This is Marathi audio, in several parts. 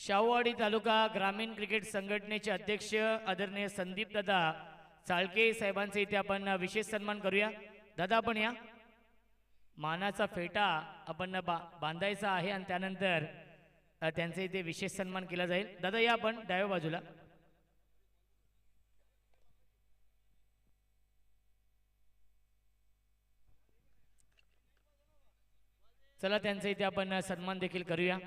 शाहूवाडी तालुका ग्रामीण क्रिकेट संघटनेचे अध्यक्ष आदरणीय संदीप दादा चाळके साहेबांचे इथे आपण विशेष सन्मान करूया. दादा आपण या. मानाचा फेटा आपण बा बांधायचा आहे आणि त्यानंतर अ, त्यांचे इथे विशेष सन्मान केला जाईल. दादा या आपण डाव्या बाजूला. चला त्यांचा इथे आपण सन्मान देखील करूया.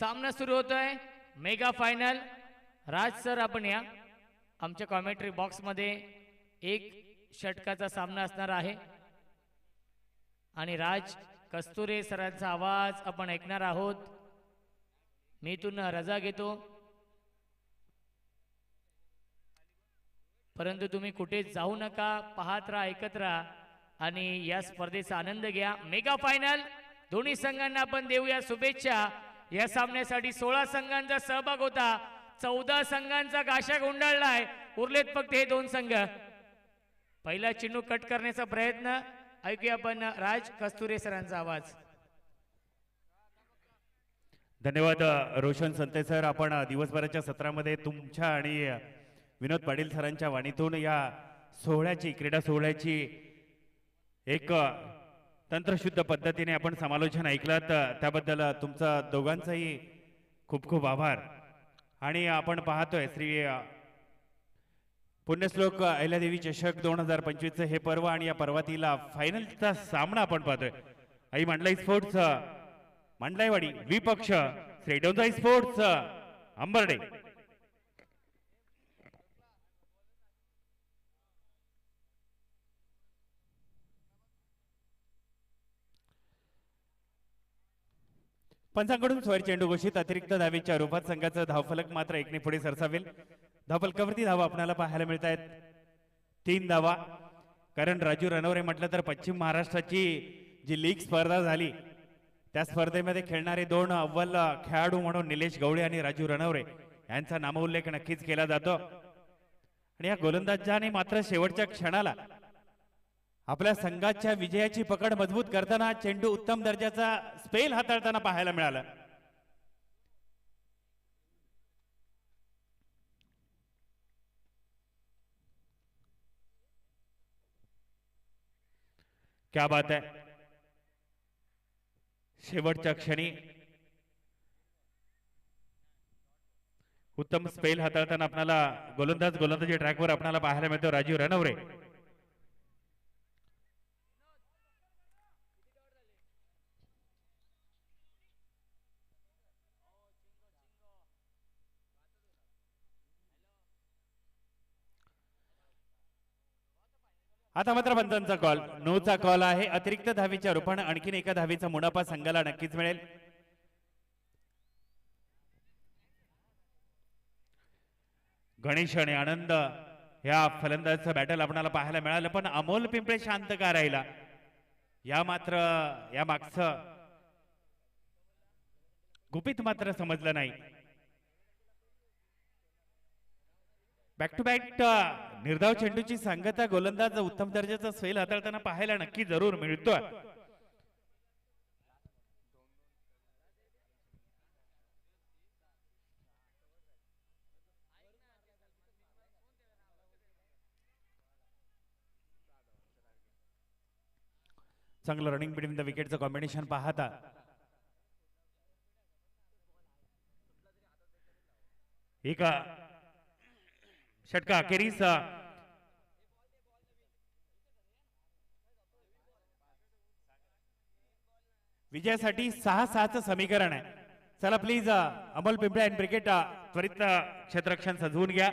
सामना सुरू होतोय. Mega final. राज सर आपण या. आमच्या कॉमेंट्री बॉक्समध्ये एक षटकाचा सामना असणार आहे. आणि राज कस्तुरे सरांचा आवाज आपण ऐकणार आहोत. मी इथून रजा घेतो. परंतु तुम्ही कुठे जाऊ नका पाहत राहा ऐकत राहा. आणि या स्पर्धेचा आनंद घ्या. Mega final. दोन्ही संघांना आपण देऊया शुभेच्छा. या सामन्यासाठी सोळा संघांचा सहभाग होता. चौदा संघांचा गाशा गुंडाळलाय. उरलेत फक्त हे दोन संघ. पहिला चिन्नू कट करण्याचा प्रयत्न. ऐकूया आपण राज कस्तुरे सरांचा आवाज. धन्यवाद रोशन संते सर. आपण दिवसभराच्या सत्रामध्ये तुमच्या आणि विनोद पाटील सरांच्या वाणीतून या सोहळ्याची क्रीडा सोहळ्याची एक तंत्रशुद्ध पद्धतीने आपण समालोचन ऐकलं तर त्याबद्दल तुमचा दोघांचाही खूप खूप आभार. आणि आपण पाहतोय श्री पुण्यश्लोक अहिल्यादेवी चषक दोन हजार पंचवीसचं हे पर्व आणि या पर्वातील फायनलचा सामना आपण पाहतोय. आई मंडलाई स्पोर्ट्स अ, विपक्ष श्री डोंजाई स्पोर्ट्स अंबरडे अंबर्डे. पंचांकडून स्वर चेंडू घोषित अतिरिक्त धावेच्या रूपात संघाचं धावफलक मात्र एकने पुढे सरसावेल. धावफलकावरती धावा आपल्याला पाहायला मिळत आहेत तीन धावा. कारण राजू रनवरे म्हटलं तर पश्चिम महाराष्ट्राची जी लीग स्पर्धा झाली त्या स्पर्धेमध्ये खेळणारे दोन अव्वल खेळाडू म्हणून निलेश गवळे आणि राजू रनवरे यांचा नामोल्लेख नक्कीच केला जातो. आणि या गोलंदाजाने मात्र शेवटच्या क्षणाला आपल्या संघाच्या विजयाची पकड मजबूत करताना चेंडू उत्तम दर्जाचा स्पेल हाताळताना पाहायला मिळाला. क्या बात आहे शेवटच्या क्षणी उत्तम स्पेल हाताळताना आपल्याला गोलंदाज गोलंदाजी ट्रॅकवर आपल्याला पाहायला मिळतो राजीव रणवरे. आता मात्र पंतांचा कॉल नऊचा कॉल आहे. अतिरिक्त धावीच्या रूपाने आणखीन एका धावीचा मुनाफा संघाला नक्कीच मिळेल. गणेश आणि आनंद या फलंदाजचं बॅटल आपणाला पाहायला मिळालं पण अमोल पिंपळे शांत का राहिला? या मात्र या मागचं गुपित मात्र समजलं नाही. बॅक टू बॅक निर्धाव चेंडूची सांगता गोलंदाज उत्तम दर्जाचा स्वेल हाताळताना पाहायला नक्की जरूर मिळतोय. चांगलं रनिंग बिटवीन द विकेटचं कॉम्बिनेशन पाहता. एका षटका अखेरीस विजयासाठी सहा सहाचं समीकरण आहे. चला please Amol Pimpale and brigade त्वरित क्षेत्ररक्षण सजवून घ्या.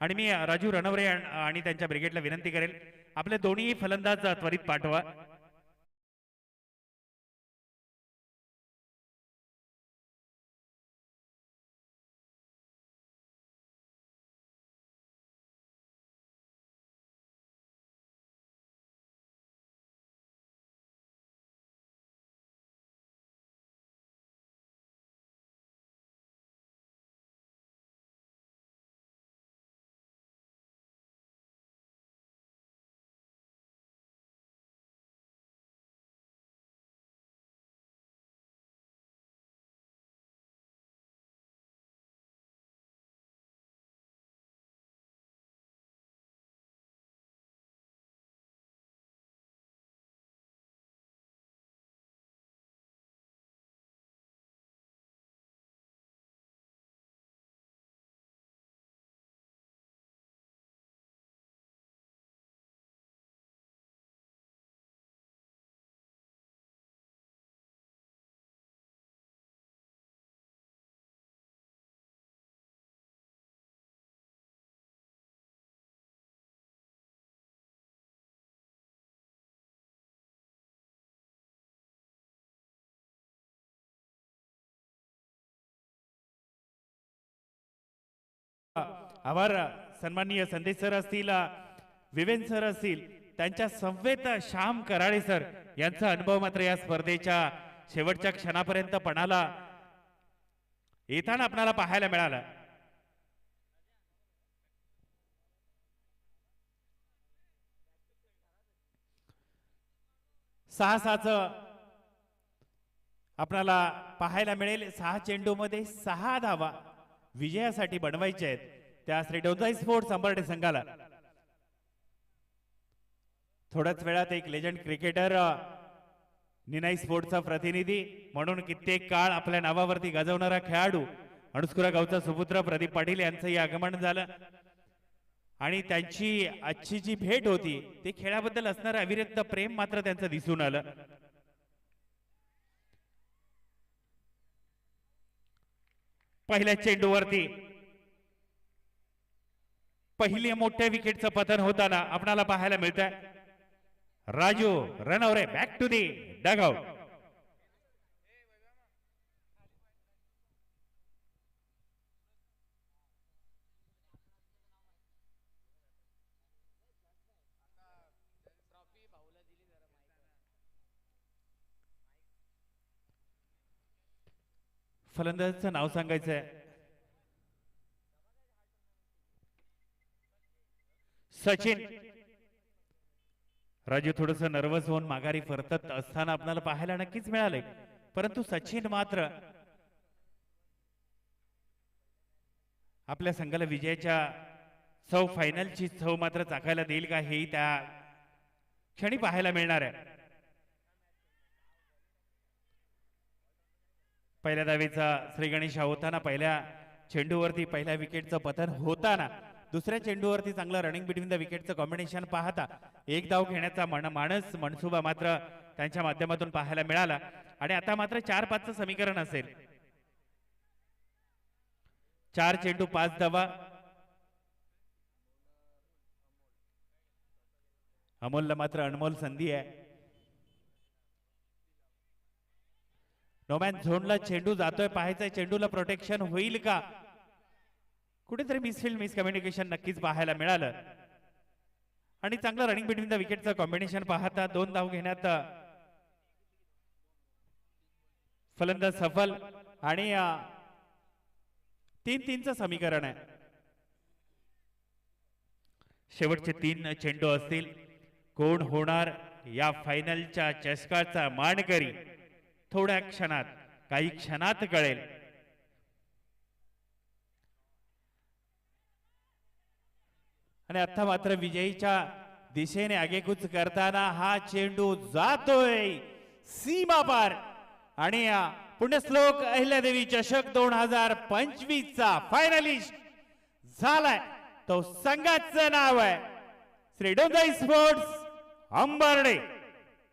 आणि मी राजू रणवरे आणि त्यांच्या ब्रिगेडला विनंती करेल. आपले दोन्ही फलंदाज त्वरित पाठवा. आभार सन्माननीय संदेश सर असतील विवेन सर असतील त्यांच्या संवेद श्याम कराळे सर यांचा अनुभव मात्र या स्पर्धेच्या शेवटच्या क्षणापर्यंत पणाला येताना आपणाला पाहायला मिळाला सहा सहाचं आपणाला पाहायला मिळेल सहा चेंडूमध्ये सहा धावा विजयासाठी बनवायचे आहेत. त्या श्री स्पोर्ट्स अंबर्डे संघाला. थोड्याच वेळात एक लेजंड क्रिकेटर निनाई स्पोर्ट्सचा प्रतिनिधी म्हणून कित्येक काळ आपल्या नावावरती गाजवणारा खेळाडू अणुस्कुरा गावचा सुपुत्र प्रदीप पाटील यांचंही आगमन झालं. आणि त्यांची आजची जी भेट होती ते खेळाबद्दल असणारं अविरक्त प्रेम मात्र त्यांचं दिसून आलं. पहिल्या चेंडूवरती. पहिले मोठ्या विकेटचं पतन होताना आपणाला पाहायला मिळत Raju Ranware back to the dugout फलंदाजाचं नाव सांगायचं आहे. सचिन. राजू थोडस नर्वस होऊन माघारी परतत असताना आपल्याला पाहायला नक्कीच मिळाले परंतु सचिन मात्र आपल्या संघाला विजयाच्या चव फायनलची चव मात्र चाकायला देईल का हेही त्या क्षणी पाहायला मिळणार आहे. पहिल्या दावेचा श्रीगणेश हा होताना पहिल्या चेंडूवरती पहिल्या विकेटचं पतन होताना दुसऱ्या चेंडूवरती चांगलं रनिंग बिटवीन द विकेटचं कॉम्बिनेशन पाहता एक धाव घेण्याचा मन माणस मनसुबा मात्र त्यांच्या माध्यमातून पाहायला मिळाला. आणि आता मात्र चार पाचचं समीकरण असेल. चार चेंडू पाच धावा. अमोलला मात्र अनमोल संधी आहे. नोमॅन झोनला चेंडू जातोय पाहायचंय चेंडूला प्रोटेक्शन होईल का? कुठेतरी मिसफिल्ड मिसकम्युनिकेशन नक्कीच पाहायला मिळालं. आणि चांगलं रनिंग बिटवीन द विकेटचं कॉम्बिनेशन पाहता दोन धाव घेण्यात फलंदाज सफल आणि तीन तीनचं समीकरण आहे. शेवटचे तीन चेंडू असतील. कोण होणार या फायनलच्या चषकाचा मानकरी? थोड्या क्षणात काही क्षणात कळेल. आणि आता मात्र विजयीच्या दिशेने आगेकूच करताना हा चेंडू जातोय. सीमा पार. आणि या पुण्यश्लोक अहिल्यादेवी चषक दोन हजार पंचवीस चा फायनलिस्ट झालाय. तो संघाचं नाव आहे. श्री डोंगाई स्पोर्ट्स अंबर्डे